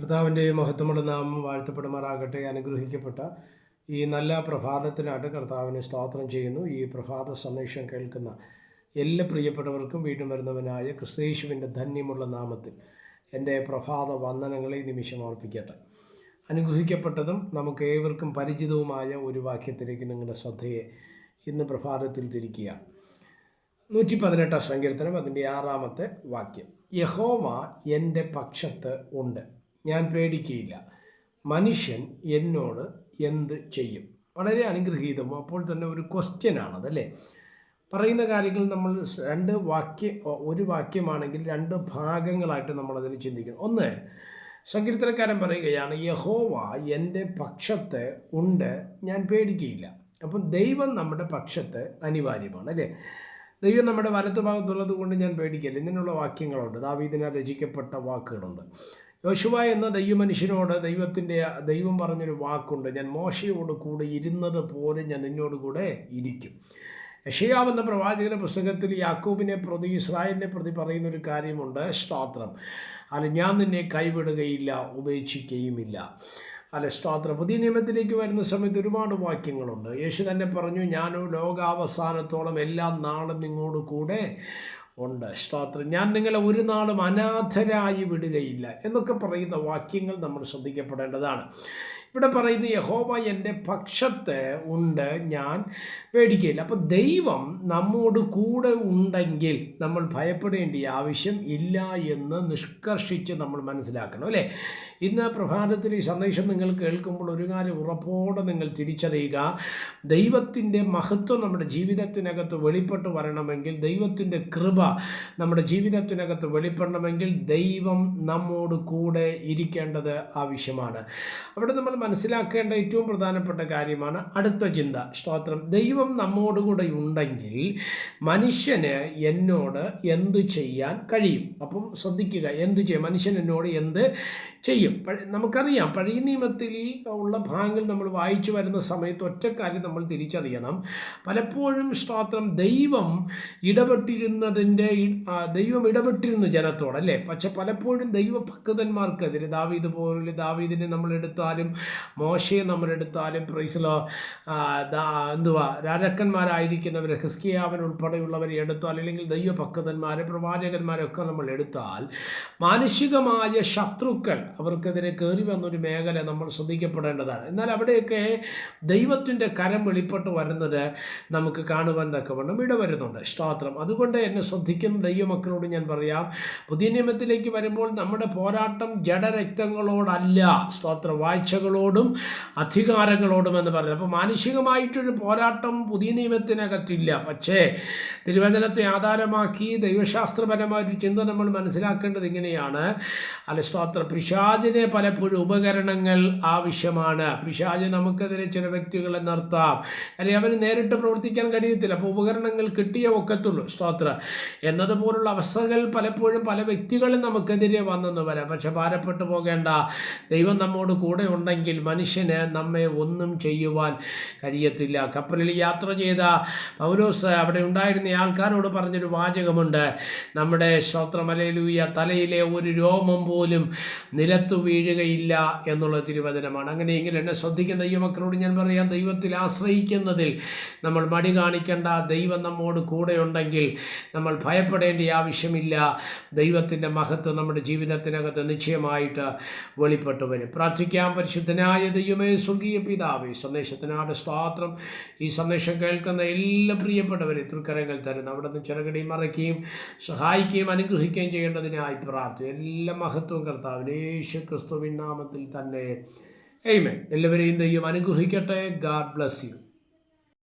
കർത്താവിന്റെ മഹത്വമുള്ള നാമം വാഴ്ത്തപ്പെടുമാറാകട്ടെ. അനുഗ്രഹിക്കപ്പെട്ട ഈ നല്ല പ്രഭാതത്തിനായിട്ട് കർത്താവിനെ സ്തോത്രം ചെയ്യുന്നു. ഈ പ്രഭാത സന്ദേശം കേൾക്കുന്ന എല്ലാ പ്രിയപ്പെട്ടവർക്കും വീണ്ടും വരുന്നവനായ ക്രിസ്തേശുവിന്റെ ധന്യമുള്ള നാമത്തിൽ എന്റെ പ്രഭാത വന്ദനങ്ങളെ നിമിഷം അർപ്പിക്കട്ടെ. അനുഗ്രഹിക്കപ്പെട്ടതും നമുക്ക് ഏവർക്കും പരിചിതവുമായ ഒരു വാക്യത്തിലേക്ക് നിങ്ങളുടെ ശ്രദ്ധയെ ഇന്ന് പ്രഭാതത്തിൽ തിരിക്കുക നൂറ്റി പതിനെട്ടാം സങ്കീർത്തനം അതിന്റെ ആറാമത്തെ വാക്യം. യഹോവ എന്റെ പക്ഷത്ത് ഉണ്ട്. ഞാൻ പേടിക്കുകയില്ല മനുഷ്യൻ എന്നോട് എന്ത് ചെയ്യും? വളരെ അനുഗ്രഹീതവും അപ്പോൾ തന്നെ ഒരു ക്വസ്റ്റ്യനാണത് അല്ലേ പറയുന്ന കാര്യങ്ങൾ നമ്മൾ രണ്ട് വാക്യ ഒരു വാക്യമാണെങ്കിൽ രണ്ട് ഭാഗങ്ങളായിട്ട് നമ്മൾ നമ്മളതിൽ ചിന്തിക്കണം. ഒന്ന് സങ്കീർത്തനക്കാരൻ പറയുകയാണ് യഹോവ എന്റെ പക്ഷത്ത് ഉണ്ട് ഞാൻ പേടിക്കുകയില്ല അപ്പം ദൈവം നമ്മുടെ പക്ഷത്ത് അനിവാര്യമാണ് അല്ലേ? ദൈവം നമ്മുടെ വലത്ത് ഭാഗത്തുള്ളത് കൊണ്ട് ഞാൻ പേടിക്കില്ല ഇങ്ങനെയുള്ള വാക്യങ്ങളുണ്ട്. ദാവീദിനാൽ രചിക്കപ്പെട്ട വാക്കുകളുണ്ട്. യോശുവ എന്ന ദൈവമനുഷ്യനോട് ദൈവത്തിന്റെ ദൈവം പറഞ്ഞൊരു വാക്കുണ്ട്. ഞാൻ മോശയോട് കൂടെ ഇരുന്നത് പോലെ ഞാൻ നിന്നോട് കൂടെ ഇരിക്കും. യഷയാവ് എന്ന പ്രവാചകന്റെ പുസ്തകത്തിൽ യാക്കൂബിനെ പ്രതി ഇസ്രായേലിനെ പ്രതി പറയുന്ന ഒരു കാര്യമുണ്ട്. സ്തോത്രം. അല്ല ഞാൻ നിന്നെ കൈവിടുകയില്ല ഉപേക്ഷിക്കുകയുമില്ല അല്ല സ്തോത്രം. പുതിയ നിയമത്തിലേക്ക് വരുന്ന സമയത്ത് ഒരുപാട് വാക്യങ്ങളുണ്ട്. യേശു തന്നെ പറഞ്ഞു ഞാനോ ലോകാവസാനത്തോളം എല്ലാ നാളും നിങ്ങളോട് കൂടെ ഉണ്ട്. സ്തോത്രം. ഞാൻ നിങ്ങളെ ഒരു നാളും അനാഥരായി വിടുകയില്ല എന്നൊക്കെ പറയുന്ന വാക്യങ്ങൾ നമ്മൾ ശ്രദ്ധിക്കപ്പെടേണ്ടതാണ്. ഇവിടെ പറയുന്ന യഹോബ എന്റെ പക്ഷത്ത് ഉണ്ട് ഞാൻ പേടിക്കില്ല അപ്പോൾ ദൈവം നമ്മോട് കൂടെ ഉണ്ടെങ്കിൽ നമ്മൾ ഭയപ്പെടേണ്ട ആവശ്യം ഇല്ല എന്ന് നിഷ്കർഷിച്ച് നമ്മൾ മനസ്സിലാക്കണം അല്ലേ? ഇന്ന് പ്രഭാതത്തിൽ ഈ സന്ദേശം നിങ്ങൾ കേൾക്കുമ്പോൾ ഒരു കാര്യം ഉറപ്പോടെ നിങ്ങൾ തിരിച്ചറിയുക. ദൈവത്തിന്റെ മഹത്വം നമ്മുടെ ജീവിതത്തിനകത്ത് വെളിപ്പെട്ട് വരണമെങ്കിൽ ദൈവത്തിന്റെ കൃപ നമ്മുടെ ജീവിതത്തിനകത്ത് വെളിപ്പെടണമെങ്കിൽ ദൈവം നമ്മോട് കൂടെ ഇരിക്കേണ്ടത് ആവശ്യമാണ്. അവിടെ നമ്മൾ മനസ്സിലാക്കേണ്ട ഏറ്റവും പ്രധാനപ്പെട്ട കാര്യമാണ് അടുത്ത ചിന്ത. സ്തോത്രം. ദൈവം നമ്മോടുകൂടെ ഉണ്ടെങ്കിൽ മനുഷ്യന് എന്നോട് എന്ത് ചെയ്യാൻ കഴിയും? അപ്പം ശ്രദ്ധിക്കുക എന്ത് ചെയ്യും? മനുഷ്യൻ എന്നോട് എന്ത് ചെയ്യും? നമുക്കറിയാം പഴയ നിയമത്തിൽ ഉള്ള ഭാഗങ്ങൾ നമ്മൾ വായിച്ചു വരുന്ന സമയത്ത് ഒറ്റ കാര്യം നമ്മൾ തിരിച്ചറിയണം. പലപ്പോഴും സ്തോത്രം ദൈവം ഇടപെട്ടിരുന്നതിന്റെ ദൈവം ഇടപെട്ടിരുന്നു ജനത്തോടല്ലേ പക്ഷെ പലപ്പോഴും ദൈവഭക്തന്മാർക്കെതിരെ ദാവീദ് പോലെ ദാവീദിനെ നമ്മൾ എടുത്താലും മോശയെ നമ്മൾ എടുത്താലും പ്രൈസിലോ എന്തുവാ രാജാക്കന്മാരായിരിക്കുന്നവർ ഹിസ്കിയാവൻ ഉൾപ്പെടെയുള്ളവരെ എടുത്താൽ അല്ലെങ്കിൽ ദൈവഭക്തന്മാരെ പ്രവാചകന്മാരെ ഒക്കെ നമ്മൾ എടുത്താൽ മാനുഷികമായ ശത്രുക്കൾ അവർക്കെതിരെ കയറി വന്നൊരു മേഖല നമ്മൾ ശ്രദ്ധിക്കപ്പെടേണ്ടതാണ്. എന്നാൽ അവിടെയൊക്കെ ദൈവത്തിന്റെ കരം വെളിപ്പെട്ട് വരുന്നത് നമുക്ക് കാണുവാൻ തക്കവണ്ണം ഇടവരുന്നുണ്ട്. സ്തോത്രം. അതുകൊണ്ട് എന്നെ ശ്രദ്ധിക്കുന്ന ദൈവമക്കളോട് ഞാൻ പറയാം പുതിയ നിയമത്തിലേക്ക് വരുമ്പോൾ നമ്മുടെ പോരാട്ടം ജഡരക്തങ്ങളോടല്ല. സ്തോത്ര. വാഴ്ചകളോടും അധികാരങ്ങളോടും എന്ന് പറയുന്നത്. അപ്പോൾ മാനുഷികമായിട്ടൊരു പോരാട്ടം പുതിയ നിയമത്തിനകത്തില്ല. പക്ഷേ തിരുവചനത്തെ ആധാരമാക്കി ദൈവശാസ്ത്രപരമായൊരു ചിന്ത നമ്മൾ മനസ്സിലാക്കേണ്ടത് ഇങ്ങനെയാണ്. അല്ല സ്തോത്ര പിശാചിനെ പലപ്പോഴും ഉപകരണങ്ങൾ ആവശ്യമാണ്. പിശാജ് നമുക്കെതിരെ ചില വ്യക്തികളെ നിർത്താം. അല്ലെങ്കിൽ അവന് നേരിട്ട് പ്രവർത്തിക്കാൻ കഴിയത്തില്ല. അപ്പോൾ ഉപകരണങ്ങൾ കിട്ടിയ ഒക്കത്തുള്ളൂ. സ്തോത്ര എന്നതുപോലുള്ള അവസ്ഥകൾ പലപ്പോഴും പല വ്യക്തികളും നമുക്കെതിരെ വന്നെന്ന് വരാം. പക്ഷെ ഭാരപ്പെട്ടു പോകേണ്ട ദൈവം നമ്മോട് കൂടെ ഉണ്ടെങ്കിൽ മനുഷ്യന് നമ്മെ ഒന്നും ചെയ്യുവാൻ കഴിയത്തില്ല. കപ്പലിൽ യാത്ര ചെയ്ത പൗലോസ് അവിടെ ഉണ്ടായിരുന്ന ആൾക്കാരോട് പറഞ്ഞൊരു വാചകമുണ്ട്. നമ്മുടെ ശ്രോത്രമലയിലൂയ തലയിലെ ഒരു രോമം പോലും നിലത്തു വീഴുകയില്ല എന്നുള്ള തിരുവചനമാണ്. അങ്ങനെ എങ്കിലും എന്നെ ശ്രദ്ധിക്കുന്ന ദൈവമക്കളോട് ഞാൻ പറയാം ദൈവത്തിൽ ആശ്രയിക്കുന്നതിൽ നമ്മൾ മടി കാണിക്കേണ്ട ദൈവം നമ്മോട് കൂടെ ഉണ്ടെങ്കിൽ നമ്മൾ ഭയപ്പെടേണ്ട ആവശ്യമില്ല. ദൈവത്തിന്റെ മഹത്വം നമ്മുടെ ജീവിതത്തിനകത്ത് നിശ്ചയമായിട്ട് വെളിപ്പെട്ടു വരും. പ്രാർത്ഥിക്കാം പരിശുദ്ധനായ ദൈവമേ സ്വർഗീയ പിതാവേ സന്ദേശത്തിനാട് സ്വാത്രം ഈ സന്ദേശം കേൾക്കുന്ന എല്ലാ പ്രിയപ്പെട്ടവരെ തൃക്കരങ്ങൾ തരുന്ന അവിടെ നിന്ന് ചെറുകടിയും മറയ്ക്കുകയും സഹായിക്കുകയും അനുഗ്രഹിക്കുകയും ചെയ്യേണ്ടതിനായി പ്രാർത്ഥന എല്ലാ മഹത്വം കർത്താവിന് യേശു ക്രിസ്തുവിൻ നാമത്തിൽ തന്നെ. എയ്മേ എല്ലാവരെയും ദൈവം അനുഗ്രഹിക്കട്ടെ. God bless you